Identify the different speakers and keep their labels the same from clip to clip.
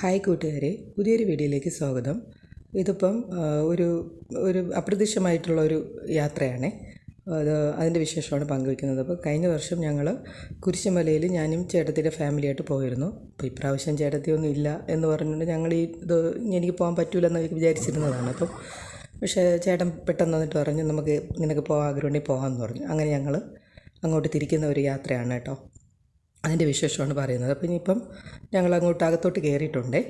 Speaker 1: Hi കൂട്ടുകാരെ പുതിയൊരു വീഡിയോയിലേക്ക് സ്വാഗതം. ഇതിപ്പം ഒരു ഒരു അപ്രതീക്ഷിതമായിട്ടുള്ള ഒരു യാത്രയാണ്. അത് അതിന്റെ വിശേഷമാണ് പങ്കുവയ്ക്കുന്നത്. അപ്പോൾ കഴിഞ്ഞ വർഷം ഞങ്ങൾ കുരിശുമലയിൽ ഞാനും ചേട്ടത്തിന്റെ ഫാമിലിയായിട്ട് പോയിരുന്നു. അപ്പോൾ ഇപ്രാവശ്യം ചേട്ടത്തിയൊന്നും ഇല്ല എന്ന് പറഞ്ഞുകൊണ്ട് ഞങ്ങൾ ഈ ഇത് എനിക്ക് പോകാൻ പറ്റൂലെന്ന് വിചാരിച്ചിരുന്നതാണ്. അപ്പം പക്ഷേ ചേട്ടൻ പെട്ടെന്ന് വന്നിട്ട് പറഞ്ഞു നമുക്ക് നിനക്ക് പോകാൻ ആഗ്രഹമുണ്ടെങ്കിൽ പോകാമെന്ന് പറഞ്ഞു. അങ്ങനെ ഞങ്ങൾ അങ്ങോട്ട് തിരിക്കുന്ന ഒരു യാത്രയാണ് കേട്ടോ. അതിന്റെ വിശേഷമാണ് പറയുന്നത്. അപ്പോൾ ഇനിയിപ്പം ഞങ്ങൾ അങ്ങോട്ട് അകത്തോട്ട് കയറിയിട്ടുണ്ടേ.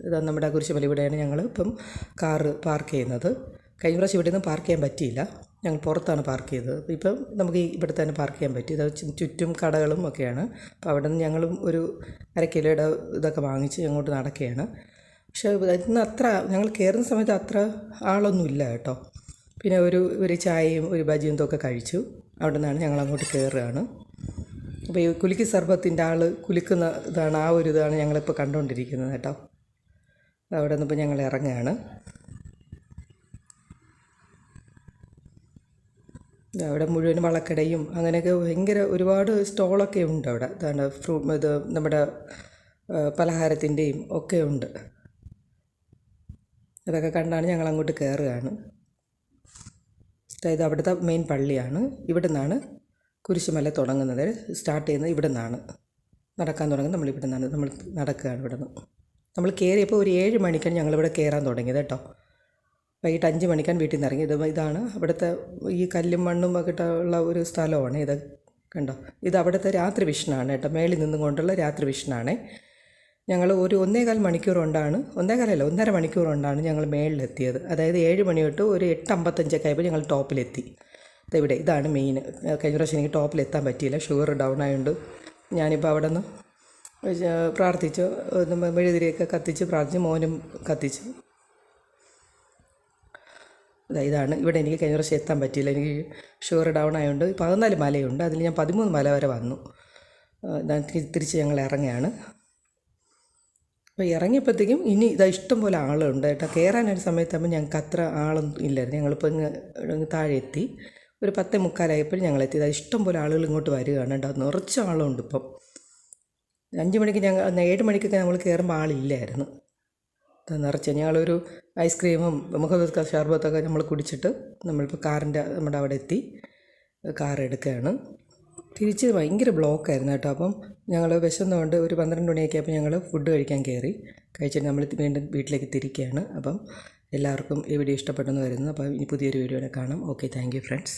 Speaker 1: ഇതാ നമ്മുടെ കുരിശുമല ഇവിടെയാണ് ഞങ്ങൾ ഇപ്പം കാറ് പാർക്ക് ചെയ്യുന്നത്. കഴിഞ്ഞ പ്രാവശ്യം ഇവിടെ നിന്ന് പാർക്ക് ചെയ്യാൻ പറ്റിയില്ല. ഞങ്ങൾ പുറത്താണ് പാർക്ക് ചെയ്തത്. ഇപ്പം നമുക്ക് ഇവിടെ തന്നെ പാർക്ക് ചെയ്യാൻ പറ്റി. ഇത് ചുറ്റും കടകളും ഒക്കെയാണ്. അപ്പോൾ അവിടെ നിന്ന് ഞങ്ങളും ഒരു അര കിലോയുടെ ഇതൊക്കെ വാങ്ങിച്ച് അങ്ങോട്ട് നടക്കുകയാണ്. പക്ഷേ ഇന്ന് അത്ര ഞങ്ങൾ കയറുന്ന സമയത്ത് അത്ര ആളൊന്നുമില്ല കേട്ടോ. പിന്നെ ഒരു ഒരു ചായയും ഒരു ബജിയും ഇതൊക്കെ കഴിച്ചു. അവിടെ നിന്നാണ് ഞങ്ങൾ അങ്ങോട്ട് കയറുകയാണ്. അപ്പോൾ ഈ കുലുക്കി സർബത്തിന്റെ ആൾ കുലുക്കുന്ന ഇതാണ് ആ ഒരു ഇതാണ് ഞങ്ങളിപ്പോൾ കണ്ടുകൊണ്ടിരിക്കുന്നത് കേട്ടോ. അവിടെ നിന്നിപ്പോൾ ഞങ്ങൾ ഇറങ്ങുകയാണ് അവിടെ മുഴുവൻ വളക്കടയും അങ്ങനെയൊക്കെ ഭയങ്കര ഒരുപാട് സ്റ്റോളൊക്കെ ഉണ്ട് അവിടെ. ഇതാണ് ഫ്രൂ ഇത് നമ്മുടെ പലഹാരത്തിന്റെയും ഒക്കെ ഉണ്ട്. അതൊക്കെ കണ്ടാണ് ഞങ്ങൾ അങ്ങോട്ട് കയറുകയാണ് അതായത് അവിടുത്തെ മെയിൻ പള്ളിയാണ്. ഇവിടെ നിന്നാണ് കുരിശുമല തുടങ്ങുന്നത് സ്റ്റാർട്ട് ചെയ്യുന്നത് ഇവിടെ നിന്നാണ് നടക്കാൻ തുടങ്ങുന്നത് നമ്മൾ ഇവിടെ നിന്നാണ് നമ്മൾ നടക്കുകയാണ് ഇവിടെ നിന്ന് നമ്മൾ കയറിയപ്പോൾ ഒരു ഏഴ് മണിക്കാണ് ഞങ്ങളിവിടെ കയറാൻ തുടങ്ങിയത് കേട്ടോ. വൈകിട്ട് അഞ്ച് മണിക്കാണ് വീട്ടിൽ നിന്ന് ഇറങ്ങി. ഇത് ഇതാണ് അവിടുത്തെ ഈ കല്ലും മണ്ണും ഒക്കെ ഉള്ള ഒരു സ്ഥലമാണ് ഇത്. കണ്ടോ? ഇത് അവിടുത്തെ രാത്രി വിഷനാണ് കേട്ടോ. മേളിൽ നിന്നും കൊണ്ടുള്ള രാത്രി വിഷനാണ്. ഞങ്ങൾ ഒരു ഒന്നേകാൽ മണിക്കൂർ കൊണ്ടാണ് ഒന്നേകാലല്ല ഒന്നര മണിക്കൂർ കൊണ്ടാണ് ഞങ്ങൾ മേളിലെത്തിയത്. അതായത് ഏഴ് മണി തൊട്ട് ഒരു എട്ട് അമ്പത്തഞ്ചൊക്കെ ആയപ്പോൾ ഞങ്ങൾ ടോപ്പിലെത്തി. ഇവിടെ ഇതാണ് മെയിൻ കഴിഞ്ഞ പ്രാവശ്യം എനിക്ക് ടോപ്പിലെത്താൻ പറ്റിയില്ല. ഷുഗർ ഡൗൺ ആയതുകൊണ്ട് ഞാനിപ്പോൾ അവിടെ നിന്ന് പ്രാർത്ഥിച്ചു. മെഴുതിരിയൊക്കെ കത്തിച്ച് പ്രാർത്ഥിച്ച്. മോനും കത്തിച്ച്. ഇതാ ഇതാണ്. ഇവിടെ എനിക്ക് കഴിഞ്ഞ പ്രാവശ്യം എത്താൻ പറ്റിയില്ല. എനിക്ക് ഷുഗർ ഡൗൺ ആയതുകൊണ്ട് പതിനാല് മലയുണ്ട്. അതിൽ ഞാൻ പതിമൂന്ന് മല വരെ വന്നു. ഞാൻ തിരിച്ച് ഞങ്ങൾ ഇറങ്ങുകയാണ് അപ്പോൾ ഇറങ്ങിയപ്പോഴത്തേക്കും ഇനി ഇതാ ഇഷ്ടം പോലെ ആളുണ്ട് കേട്ടോ. കയറാനൊരു സമയത്താകുമ്പോൾ ഞങ്ങൾക്ക് അത്ര ആളൊന്നും ഇല്ലായിരുന്നു. ഞങ്ങളിപ്പോൾ ഇങ്ങ് താഴെ എത്തി. ഒരു പത്ത് മുക്കാലായപ്പോൾ ഞങ്ങൾ എത്തി ഇതാ ഇഷ്ടം പോലെ ആളുകൾ ഇങ്ങോട്ട് വരികയാണ് കേട്ടോ. നിറച്ച് ആളുണ്ട് ഇപ്പം. അഞ്ച് മണിക്ക് ഞങ്ങൾ ഏഴ് മണിക്കൊക്കെ നമ്മൾ കയറുമ്പോൾ ആളില്ലായിരുന്നു. നിറച്ച് ഞങ്ങളൊരു ഐസ്ക്രീമും മുഖത്ത് ഷർബത്തൊക്കെ നമ്മൾ കുടിച്ചിട്ട് നമ്മളിപ്പോൾ കാറിന്റെ നമ്മുടെ അവിടെ എത്തി കാർ എടുക്കുകയാണ്. തിരിച്ച് ഭയങ്കര ബ്ലോക്കായിരുന്നു കേട്ടോ. അപ്പം ഞങ്ങൾ വിശന്നുകൊണ്ട് ഒരു പന്ത്രണ്ട് മണിയൊക്കെ ആയപ്പോൾ ഞങ്ങൾ ഫുഡ് കഴിക്കാൻ കയറി. കഴിച്ചിട്ട് നമ്മൾ വീണ്ടും വീട്ടിലേക്ക് തിരിക്കുകയാണ്. അപ്പം എല്ലാവർക്കും ഈ വീഡിയോ ഇഷ്ടപ്പെട്ടെന്ന് വരുന്നു അപ്പോൾ ഇനി പുതിയൊരു വീഡിയോയിൽ കാണാം. Okay thank friends